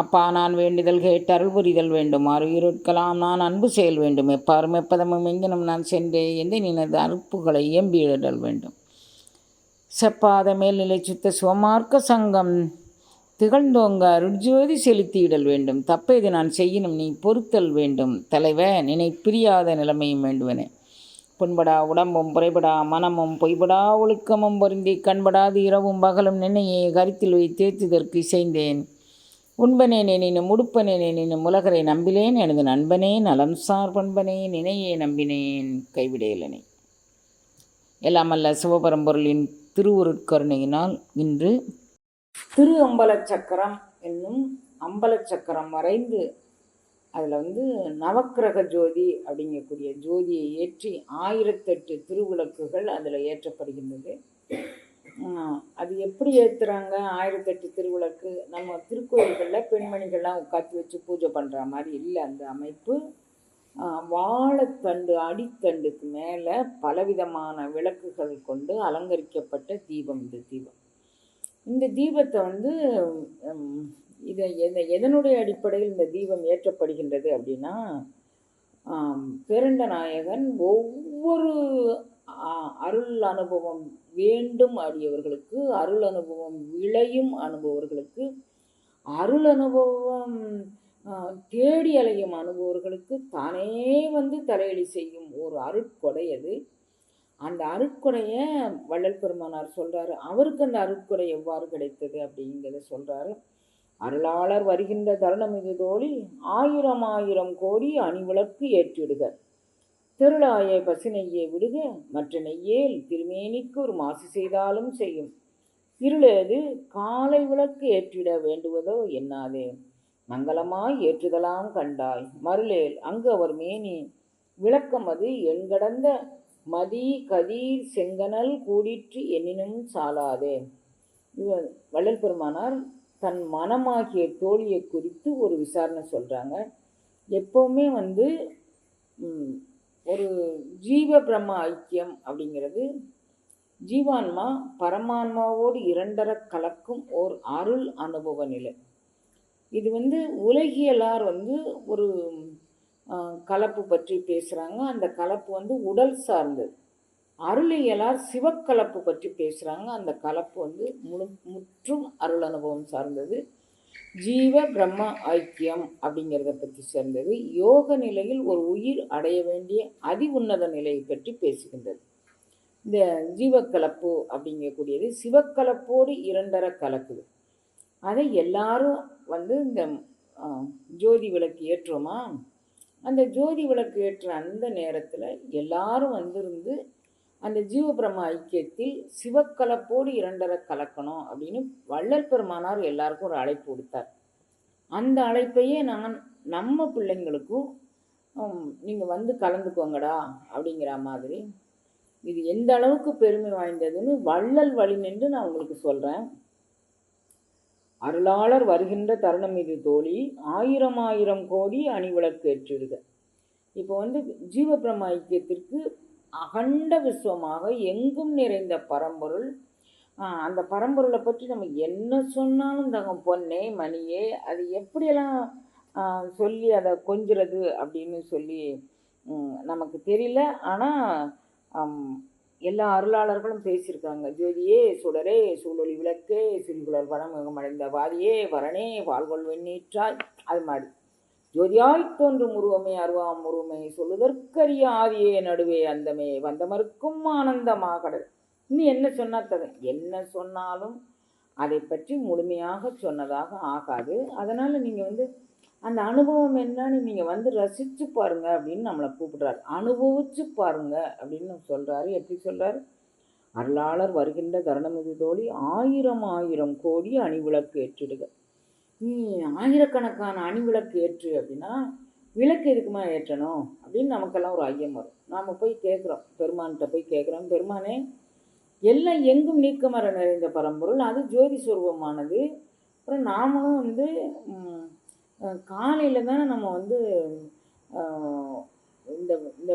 அப்பா நான் வேண்டுதல் கேட்டருள் புரிதல் வேண்டுமாறு இருட்கலாம் நான் அன்பு செயல் வேண்டும். எப்பாரும் எப்பதமும் எங்கினும் நான் சென்றே எந்த நினது அறுப்புகளை எம்பியிடல் வேண்டும். செப்பாத மேல்நிலை சுத்த சுவமார்க்க சங்கம் திகழ்ந்தோங்க அருட்ஜோதி செலுத்தியிடல் வேண்டும். தப்பேது நான் செய்யினும் நீ பொறுத்தல் வேண்டும். தலைவ நினை பிரியாத நிலைமையும் வேண்டுவனே. புண்படா உடம்பும் புறைபடா மனமும் பொய்படா ஒழுக்கமும் பொருந்தி கண்படாது இரவும் பகலும் நினையே கருத்தில் வைத்தேத்துதற்கு இசைந்தேன். உண்பனே நினும் முடுப்பனே நினும் உலகரை நம்பிலேன் எனது நண்பனே நலம் சார் பண்பனே நினையே நம்பினேன் கைவிடையலனே எல்லாமல்ல சிவபரம்பொருளின் திருவுருட்கருணையினால் இன்று திரு அம்பலச் சக்கரம் என்னும் அம்பலச் சக்கரம் வரைந்து அதில் வந்து நவக்கிரக ஜோதி அப்படிங்கக்கூடிய ஜோதியை ஏற்றி ஆயிரத்தெட்டு திருவிளக்குகள் அதில் ஏற்றப்படுகின்றது. அது எப்படி ஏற்றுறாங்க ஆயிரத்தெட்டு திருவிளக்கு. நம்ம திருக்கோயில்களில் பெண்மணிகள்லாம் உட்காந்து வச்சு பூஜை பண்ணுற மாதிரி இல்லை அந்த அமைப்பு. வாழைத்தண்டு அடித்தண்டுக்கு மேலே பலவிதமான விளக்குகள் கொண்டு அலங்கரிக்கப்பட்ட தீபம் இந்த தீபம். இந்த தீபத்தை வந்து இதை எதை எதனுடைய அடிப்படையில் இந்த தீபம் ஏற்றப்படுகின்றது அப்படின்னா ஆம், பேரண்ட நாயகன் ஒவ்வொரு அருள் அனுபவம் வேண்டும் அடியவர்களுக்கு அருள் அனுபவம் விளையும் அனுபவர்களுக்கு அருள் அனுபவம் தேடி அலையும் அனுபவர்களுக்கு தானே வந்து தலையடி செய்யும் ஒரு அருட்கொடை அது. அந்த அருட்கொடையை வள்ளல் பெருமானார் சொல்கிறாரு அவருக்கு அந்த அருட்கொடை எவ்வாறு கிடைத்தது? அப்படிங்கிறத சொல்கிறாரு அருளாளர் வருகின்ற தருணம் இது தோழி ஆயிரம் ஆயிரம் கோடி அணிவிளக்கு ஏற்றிடுக திருளாய பசுநெய்யை விடுக மற்ற நெய்யேல் திருமேனிக்கு ஒரு மாசு செய்தாலும் செய்யும். இருளது காலை விளக்கு ஏற்றிட வேண்டுவதோ என்னாதே? மங்களமாய் ஏற்றுதலாம் கண்டாய். மருளேல் அங்கு அவர் மேனி விளக்கம் அது எண்கடந்த மதி கதீர் செங்கனல் கூடிற்று எண்ணினும் சாலாதே. வள்ளல் பெருமானார் தன் மனமாகிய தோழியை குறித்து ஒரு விசாரணை சொல்கிறாங்க எப்போவுமே வந்து ஒரு ஜீவ பிரம்ம ஐக்கியம் அப்படிங்கிறது ஜீவான்மா பரமான்மாவோடு இரண்டர கலக்கும் ஓர் அருள் அனுபவ நிலை. இது வந்து உலகியலார் வந்து ஒரு கலப்பு பற்றி பேசுகிறாங்க அந்த கலப்பு வந்து உடல் சார்ந்தது. அருளியலார் சிவக்கலப்பு பற்றி பேசுகிறாங்க அந்த கலப்பு வந்து முழு முற்றும் அருள் அனுபவம் சார்ந்தது. ஜீவ பிரம்ம ஐக்கியம் அப்படிங்கிறத பற்றி சேர்ந்தது. யோக நிலையில் ஒரு உயிர் அடைய வேண்டிய அதி உன்னத நிலையை பற்றி பேசுகின்றது. இந்த ஜீவக்கலப்பு அப்படிங்கக்கூடியது சிவக்கலப்போடு இரண்டர கலக்குது. அதை எல்லாரும் வந்து இந்த ஜோதி விளக்கு ஏற்றுவோமா அந்த ஜோதி விளக்கு ஏற்ற அந்த நேரத்தில் எல்லாரும் வந்திருந்து அந்த ஜீவபிரம ஐக்கியத்தில் சிவக்கலப்போடு இரண்டரை கலக்கணும் அப்படின்னு வள்ளல் பெருமானார் எல்லாருக்கும் ஒரு அழைப்பு கொடுத்தார் அந்த அழைப்பையே நான் நம்ம பிள்ளைங்களுக்கும் நீங்கள் வந்து கலந்துக்கோங்கடா அப்படிங்கிற மாதிரி. இது எந்த அளவுக்கு பெருமை வாய்ந்ததுன்னு வள்ளல் வழி நின்று நான் உங்களுக்கு சொல்கிறேன் அருளாளர் வருகின்ற தருணம் இது தோழி. ஆயிரம் ஆயிரம் கோடி அணிவிளக்கு ஏற்றிடுக. இப்போ வந்து ஜீவபிரம ஐக்கியத்திற்கு அகண்ட விஸ்வமாக எங்கும் நிறைந்த பரம்பொருள். அந்த பரம்பொருளை பற்றி நம்ம என்ன சொன்னாலும் தங்க பொன்னே மணியே அது எப்படியெல்லாம் சொல்லி அதை கொஞ்சுறது அப்படின்னு சொல்லி நமக்கு தெரியல. ஆனால் எல்லா அருளாளர்களும் பேசியிருக்காங்க. ஜோதியே சுடரே சூழொலி விளக்கே சிறுகுழல் வனமுகம் அடைந்த வாரியே வரனே வாழ்கொள் வெண்ணீற்றாய் அது மாதிரி. ஜோதியாய் தோன்றும் உருவமே அருவாம் உருவமே சொல்லுதற்கரிய ஆதியே நடுவே அந்தமே வந்தமருக்கும் ஆனந்தமாகடல் இன்னும் என்ன சொன்னா தக என்ன சொன்னாலும் அதை பற்றி முழுமையாக சொன்னதாக ஆகாது. அதனால் நீங்கள் வந்து அந்த அனுபவம் என்னன்னு நீங்கள் வந்து ரசித்து பாருங்க அப்படின்னு நம்மளை கூப்பிடுறாரு. அனுபவிச்சு பாருங்க அப்படின்னு சொல்கிறாரு எப்படி சொல்கிறார் அருளாளர் வருகின்ற தருணமிகு தோழி ஆயிரம் ஆயிரம் கோடி அணிவிளக்கு ஏற்றிடுக. நீ ஆயிரக்கணக்கான அணிவிளக்கு ஏற்று அப்படின்னா விளக்கு எதுக்குமா ஏற்றணும்? அப்படின்னு நமக்கெல்லாம் ஒரு ஐயம் வரும். நாம் போய் கேட்குறோம் பெருமான்கிட்ட போய் கேட்குறோம் பெருமானே எல்லாம் எங்கும் நீக்கமர நிறைந்த பரம்பொருள். அது ஜோதி சுரூபமானது. அப்புறம் நாமளும் வந்து காலையில் தானே நம்ம வந்து இந்த இந்த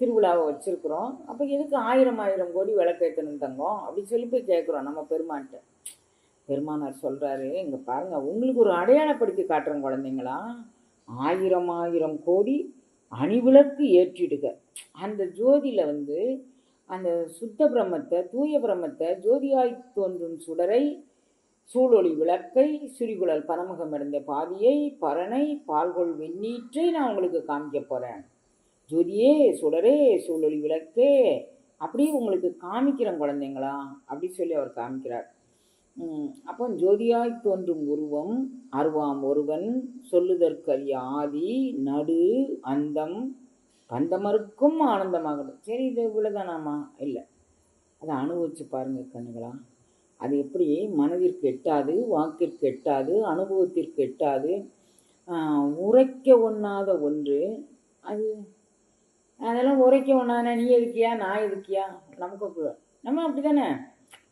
திருவிழாவை வச்சுருக்குறோம். அப்போ எதுக்கு ஆயிரம் ஆயிரம் கோடி விளக்கேற்றணும் தங்கம்? அப்படி சொல்லி போய் கேட்குறோம் நம்ம பெருமான்கிட்ட. பெருமானார் சொல்கிறாரு இங்கே பாருங்கள் உங்களுக்கு ஒரு அடையாளப்படுத்தி காட்டுறோம் குழந்தைங்களா. ஆயிரம் ஆயிரம் கோடி அணிவிளக்கு ஏற்றிடுக. அந்த ஜோதியில் வந்து அந்த சுத்த பிரம்மத்தை தூய பிரம்மத்தை ஜோதியாய் தோன்றும் சுடரை சூழொளி விளக்கை சுரிகுழல் பரமுகம் அடைந்த பாதியை பரனை பால்கொள் வெந்நீற்றை நான் உங்களுக்கு காமிக்க போகிறேன் ஜோதியே சுடரே சூழொளி விளக்கே அப்படி உங்களுக்கு காமிக்கிறேன் குழந்தைங்களா அப்படி சொல்லி அவர் காமிக்கிறார். அப்போ ஜோதியாய் தோன்றும் உருவம் அருவாம் ஒருவன் சொல்லுதற்கரிய ஆதி நடு அந்தம் கந்தமருக்கும் ஆனந்தமாகணும் சரி இது இவ்வளோதானாமா இல்லை. அதை அனுபவிச்சு பாருங்கள் கண்ணுங்களா அது எப்படி? மனதிற்கு எட்டாது வாக்கிற்கு எட்டாது அனுபவத்திற்கு எட்டாது உரைக்க ஒண்ணாத ஒன்று. அது அதெல்லாம் உரைக்க ஒண்ணாத நீ எதுக்கியா நான் எதுக்கியா? நமக்கு அப்படி- நம்ம அப்படி தானே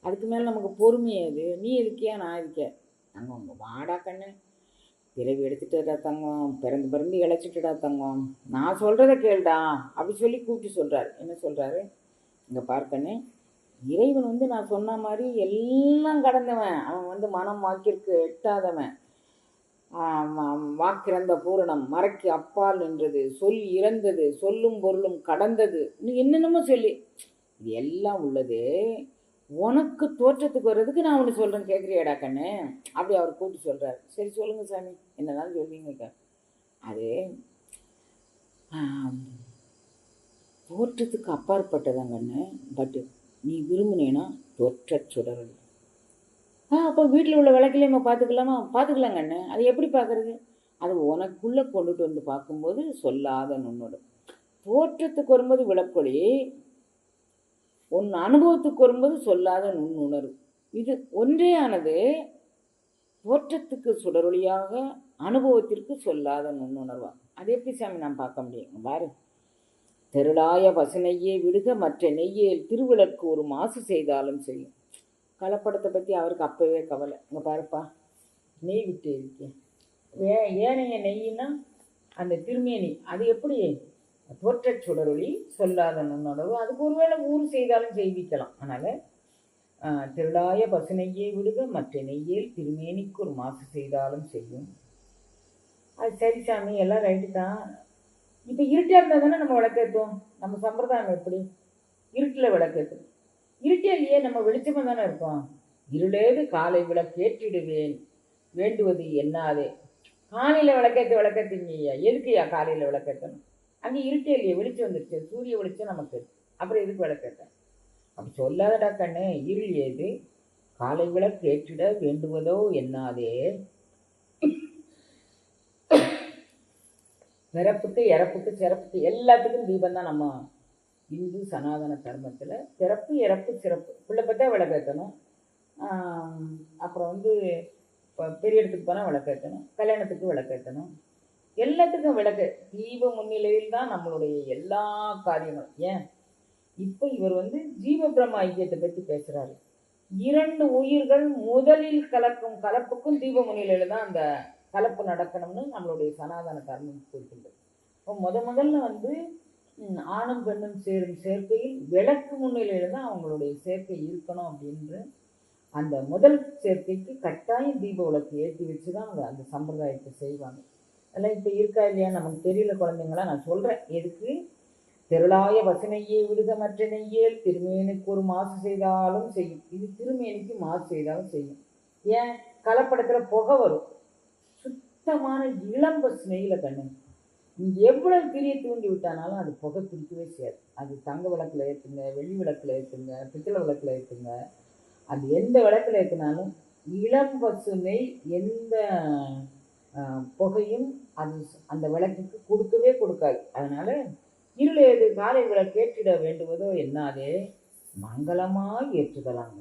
அதுக்கு மேலே நமக்கு பொறுமை அது நீ இருக்கியா? நான் இருக்கேன். நாங்கள் உங்கள் வாடா கண்ணு. பிறவி எடுத்துட்டுடா தங்கம் பிறந்து பிறந்து இழைச்சிட்டுடா தங்கம். நான் சொல்கிறத கேள்டா. அப்படி சொல்லி கூப்பிட்டு சொல்கிறாரு என்ன சொல்கிறாரு இங்கே பார்க்கண்ணு இறைவன் வந்து நான் சொன்ன மாதிரி எல்லாம் கடந்தவன். அவன் வந்து மனம் வாக்கிற்கு எட்டாதவன். வாக்கிறந்த பூரணம். மறைக்கு அப்பால் நின்றது. சொல் இறந்தது. சொல்லும் பொருளும் கடந்தது. இன்னும் என்னென்னமோ சொல்லி. இது எல்லாம் உள்ளது. உனக்கு தோற்றத்துக்கு வர்றதுக்கு நான் ஒன்று சொல்கிறேன் கேட்குறியாடா கண்ணு? அப்படி அவர் கூப்பிட்டு சொல்கிறார் சரி சொல்லுங்கள் சாமி. என்னதான் சொல்வீங்க அது தோற்றத்துக்கு அப்பாற்பட்டதான் கண்ணு. பட்டு நீ விரும்பினேன்னா தோற்ற சுடரல் ஆ அப்போ வீட்டில் உள்ள விளக்கிலே நம்ம பார்த்துக்கலாமா பார்த்துக்கலாம் கண்ணு. அது எப்படி பார்க்குறது அது உனக்குள்ளே கொண்டுட்டு வந்து பார்க்கும்போது சொல்லாத நுண்ணோடு. தோற்றத்துக்கு வரும்போது விளக்கொலி உன் அனுபவத்துக்கு வரும்போது சொல்லாத நுண்ணுணர்வு. இது ஒன்றேயானது தோற்றத்துக்கு சுடரொளியாக அனுபவத்திற்கு சொல்லாத நுண்ணுணர்வா? அது எப்படி சாமி நான் பார்க்க முடியும்? பாரு. தெருளாய பசுநெய்யே விடுக மற்ற நெய்யில் திருவிளக்கு ஒரு மாசு செய்தாலும் செய்யும். கலப்படத்தை பற்றி அவருக்கு அப்போவே கவலை. இங்கே பாருப்பா நெய் விட்டு இருக்கேன் ஏன் ஏனைய நெய்னா அந்த திருமேனி அது எப்படி தோற்றச் சுடரொளி சொல்லாத நுண்ணுணர்வு அதுக்கு ஒருவேளை ஊறு செய்தாலும் செய்விக்கலாம் அதனால் திருடாய பசு நெய்யை விடுக மற்ற நெய்யில் திருமேனிக்கு ஒரு மாசு செய்தாலும் செய்யும். அது சரி சாமி எல்லாம் ரைட்டு தான். இப்போ இருட்டாக இருந்தால் தானே நம்ம விளக்கேற்றுவோம் நம்ம சம்பிரதாயம் எப்படி? இருட்டில் விளக்கேற்றுவோம் இருட்டே இல்லையே நம்ம வெளிச்சமாக தானே இருக்கோம். இருளேது காலை விளக்கேற்றிடுவேன். வேண்டுவது என்னாதே. காலையில் விளக்கேற்ற விளக்கேற்றிங்கய்யா எதுக்குய்யா காலையில் விளக்கேற்றணும் அங்கே இருட்டே இல்லையே வெளிச்சம் வந்துருச்சு. சூரிய வெளிச்சம் நமக்கு. அப்புறம் எதுக்கு விளக்கேற்ற அப்படி சொல்லாதடா கண்ணு இருள் ஏது காலை விளக்கு ஏற்றிட வேண்டுவதோ என்னாதே? பிறப்புக்கு இறப்புக்கு சிறப்புக்கு எல்லாத்துக்கும் தீபம் தான் நம்ம இந்து சனாதன தர்மத்தில். பிறப்பு இறப்பு சிறப்பு. பிள்ளை பார்த்தா விளக்கேற்றணும் அப்புறம் வந்து இப்போ பெரிய இடத்துக்கு போனால் விளக்கேற்றணும் கல்யாணத்துக்கு விளக்கேற்றணும் எல்லாத்துக்கும் விளக்கு. தீப முன்னிலையில் தான் நம்மளுடைய எல்லா காரியங்களும் ஏன்? இப்போ இவர் வந்து ஜீவ பிரம்ம ஐக்கியத்தை பற்றி பேசுகிறாரு இரண்டு உயிர்கள் முதலில் கலக்கும் கலப்புக்கும் தீப முன்னிலையில் தான் அந்த கலப்பு நடக்கணும்னு நம்மளுடைய சனாதன தர்மம் குறிக்கின்றது இப்போ முத முதல்ல வந்து ஆணும் பெண்ணும் சேரும் சேர்க்கையில் விளக்கு முன்னிலையில் தான் அவங்களுடைய சேர்க்கை இருக்கணும் அப்படின்ற அந்த முதல் சேர்க்கைக்கு கட்டாயம் தீப விளக்கு ஏற்றி வச்சு தான் அவங்க அந்த சம்பிரதாயத்தை செய்வாங்க. அதெல்லாம் இப்போ இருக்கா இல்லையா? நமக்கு தெரியல குழந்தைங்களா? நான் சொல்கிறேன் எதுக்கு? திரளாய வசனையே விடுக மற்ற நெய்யேல். திருமேனுக்கு ஒரு மாசு செய்தாலும் செய்யும். இது திருமேனுக்கு மாசு செய்தாலும் செய்யும். ஏன்? கலப்படத்தில் புகை வரும். சுத்தமான இளம் பசுமையில கண்ணு. நீ எவ்வளவு திரிய தூண்டி விட்டானாலும் அது புகை பிடிக்கவே செய்யாது. அது தங்க விளக்கில் ஏற்றுங்க வெள்ளி விளக்கில் ஏற்றுங்க பித்தளை விளக்கில் ஏற்றுங்க அது எந்த விளக்கில் ஏற்றினாலும் இளம் பசுமை எந்த புகையும் அது அந்த விளக்குக்கு கொடுக்கவே கொடுக்காது. அதனால் இருள் ஏது காலை விளக்கேற்றிட வேண்டுவதோ என்னாது மங்களமாக ஏற்றுதலாங்க.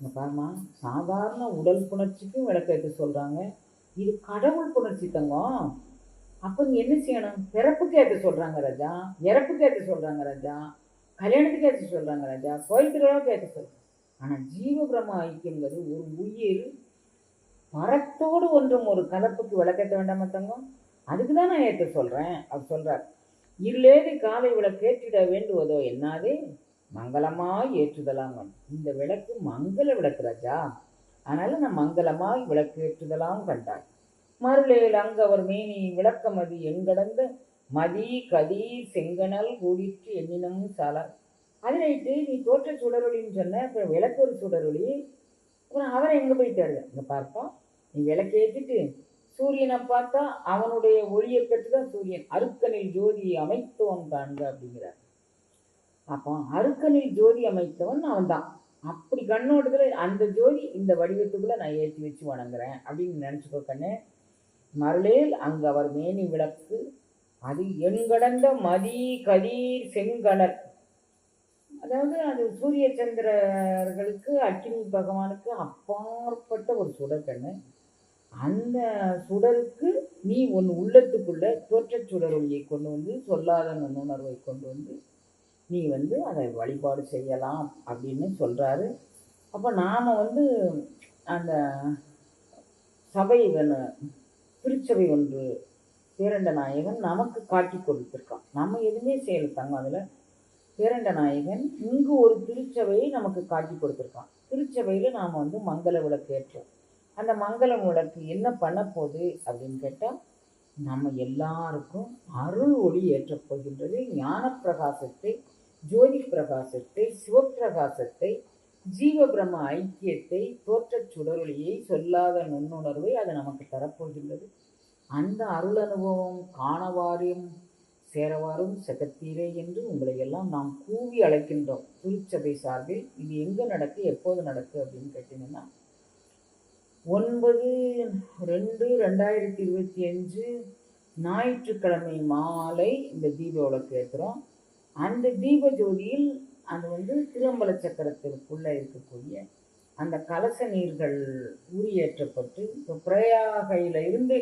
இந்த பாருமா சாதாரண உடல் புணர்ச்சிக்கும் விளக்கேற்ற சொல்கிறாங்க இது கடவுள் புணர்ச்சி தங்கம். அப்போ நீ என்ன செய்யணும்? பிறப்புக்கு ஏற்ற சொல்கிறாங்க ராஜா இறப்புக்கு ஏற்ற சொல்கிறாங்க ராஜா கல்யாணத்துக்கு ஏற்ற சொல்கிறாங்க ராஜா கோயில் திருவிழாவுக்கு ஏற்ற சொல்கிறாங்க ஆனால் ஜீவ ஐக்கியங்கிறது ஒரு உயிர் மரத்தோடு ஒன்றும் ஒரு கலப்புக்கு விளக்கத்த வேண்டாமா தங்கம்? அதுக்கு தான் நான் ஏற்ற சொல்கிறேன் அவர் சொல்கிறார் இல்லேது காலை விளக்கேற்றிட வேண்டுவதோ என்னாதே? மங்களமாய் ஏற்றுதலாம் இந்த விளக்கு மங்கள விளக்கு ராஜா. அதனால நான் மங்களமாய் விளக்கு ஏற்றுதலாம் கண்டார். மருளேல் அவர் மேனி விளக்கமதி எங்கடந்த மதி கதி செங்கனல் கூடிற்று எண்ணினும் சாலார். அது ரைட்டு நீ தோற்ற சுடரொலின்னு சொன்ன அப்புறம் விளக்கு ஒரு சுடரொளி. அப்புறம் அவரை எங்கே போயிட்டாரு இங்கே பார்ப்போம். நீ விளக்கேற்றிட்டு சூரியனை பார்த்தா அவனுடைய ஒளியை பெற்று தான் சூரியன். அருக்கனில் ஜோதி அமைத்தவன் காண்க அப்படிங்கிறார். அப்போ அருக்கனில் ஜோதி அமைத்தவன் அவன் தான் அப்படி கண்ணோட்டத்தில் அந்த ஜோதி இந்த வடிவத்துக்குள்ள நான் ஏற்றி வச்சு வணங்குறேன் அப்படின்னு நினச்சிக்கோ கண்ணு. மருளேல் அங்கு அவர் மேனி விளக்கு. அது எண்கடந்த மதி கதீர் செங்கடல். அதாவது அது சூரிய சந்திரர்களுக்கு அக்னி பகவானுக்கு அப்பாற்பட்ட ஒரு சுடர் கண்ணு. அந்த சுடருக்கு நீ உன் உள்ளத்துக்குள்ள தோற்ற சுடர் ஒளியை கொண்டு வந்து சொல்லாத நுண்ணுணர்வை கொண்டு வந்து நீ வந்து அதை வழிபாடு செய்யலாம் அப்படின்னு சொல்கிறாரு அப்போ நாம் வந்து அந்த சபை திருச்சபை ஒன்று பேரண்ட நாயகன் நமக்கு காட்டி கொடுத்துருக்கான். நம்ம எதுவுமே செய்யலை தங்க அதில் பேரண்ட நாயகன் இங்கு ஒரு திருச்சபையை நமக்கு காட்டி கொடுத்துருக்கான். திருச்சபையில் நாம் வந்து மங்கள விளக்கு ஏற்றோம் அந்த மங்கள விளக்கு என்ன பண்ண போகுது அப்படின்னு கேட்டால் நம்ம எல்லாருக்கும் அருள் ஒளி ஏற்றப் போகின்றது ஞான பிரகாசத்தை ஜோதி பிரகாசத்தை சிவப்பிரகாசத்தை ஜீவ பிரம்ம ஐக்கியத்தை தோற்றச் சுடரொளியை சொல்லாத நுண்ணுணர்வை அது நமக்கு தரப்போகின்றது. அந்த அருள் அனுபவம் காணவாரியம் சேரவாறும் செகத்தீரே என்று உங்களை எல்லாம் நாம் கூவி அழைக்கின்றோம். திருச்சபை சார்பில் இது எங்கே நடக்கு எப்போது நடக்கு அப்படின்னு கேட்டிங்கன்னா ஒன்பது ரெண்டு ரெண்டாயிரத்தி இருபத்தி அஞ்சு ஞாயிற்றுக்கிழமை மாலை இந்த தீப விளக்கு ஏற்றுறோம் அந்த தீப ஜோதியில் அது வந்து திரும்பல சக்கரத்திற்குள்ளே இருக்கக்கூடிய அந்த கலச நீர்கள் உரியேற்றப்பட்டு இப்போ பிரயாகையில் இருந்து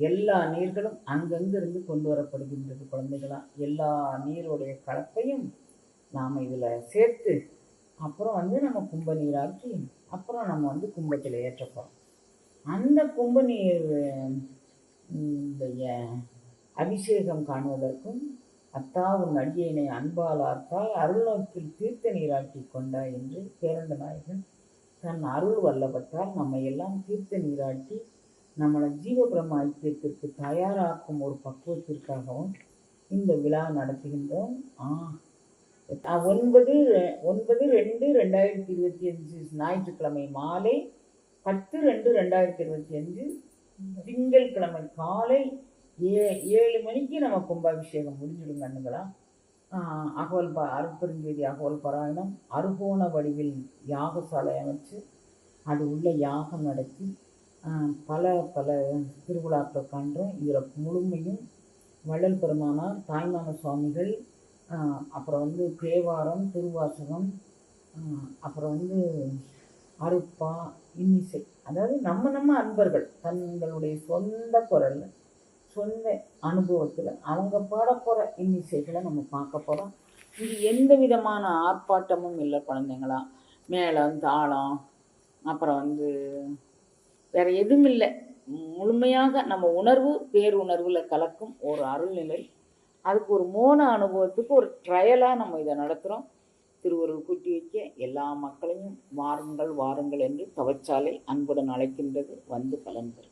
எல்லா நீர்களும் அங்கங்கிருந்து கொண்டு வரப்படுகின்றது குழந்தைகளாம் எல்லா நீருடைய கலப்பையும் நாம் இதில் சேர்த்து அப்புறம் வந்து நம்ம கும்ப நீராக்கி அப்புறம் நம்ம வந்து கும்பத்தில் ஏற்றப்போகிறோம் அந்த கும்ப நீர் அபிஷேகம் காணுவதற்கும் அத்தா உன் அடியினை அன்பால் ஆர்த்தால் அருள் நோக்கில் தீர்த்த நீராட்டி கொண்டாய் என்று பேரண்ட நாயகன் தன் அருள் வல்லப்பட்டால் நம்மை எல்லாம் தீர்த்த நீராட்டி நம்மளை ஜீவ பிரம்ம ஐக்கியத்திற்கு தயாராக்கும் ஒரு பக்குவத்திற்காகவும் இந்த விழா நடத்துகின்றோம். ஆ ஒன்பது ஒன்பது ரெண்டு ரெண்டாயிரத்தி இருபத்தி அஞ்சு ஞாயிற்றுக்கிழமை மாலை பத்து ரெண்டு ரெண்டாயிரத்தி இருபத்தி அஞ்சு திங்கட்கிழமை காலை ஏ ஏழு மணிக்கு நம்ம கும்பாபிஷேகம் முடிஞ்சிடும் கண்ணுங்களா அகவல் ப அருப்பெருஞ்செய்தி அகவல் பாராயணம் அருகோண வடிவில் யாகசாலை அமைச்சு அது உள்ள யாகம் நடத்தி பல பல திருவிழாக்கள் காண்றோம் இதில் முழுமையும் வள்ளல் பெருமானார் தாய்மான சுவாமிகள் அப்புறம் வந்து தேவாரம் திருவாசகம் அப்புறம் வந்து அருப்பா இன்னிசை. அதாவது நம்ம நம்ம அன்பர்கள் தங்களுடைய சொந்த குரலில் சொந்த அனுபவத்தில் அவங்க பாட போகிற இன்னிசைகளை நம்ம பார்க்க போகிறோம் இது எந்த விதமான ஆர்ப்பாட்டமும் இல்லை குழந்தைங்களா? மேளம் தாளம் அப்புறம் வந்து வேறு எதுவும் இல்லை. முழுமையாக நம்ம உணர்வு பேருணர்வில் கலக்கும் ஒரு அருள்நிலை. அதுக்கு ஒரு மோன அனுபவத்துக்கு ஒரு ட்ரையலாக நம்ம இதை நடத்துகிறோம் திருவருள் கூட்டி வைக்க எல்லா மக்களையும் வாருங்கள் வாருங்கள் என்று தவச்சாலை அன்புடன் அழைக்கின்றது. வந்து பலன் பெறும்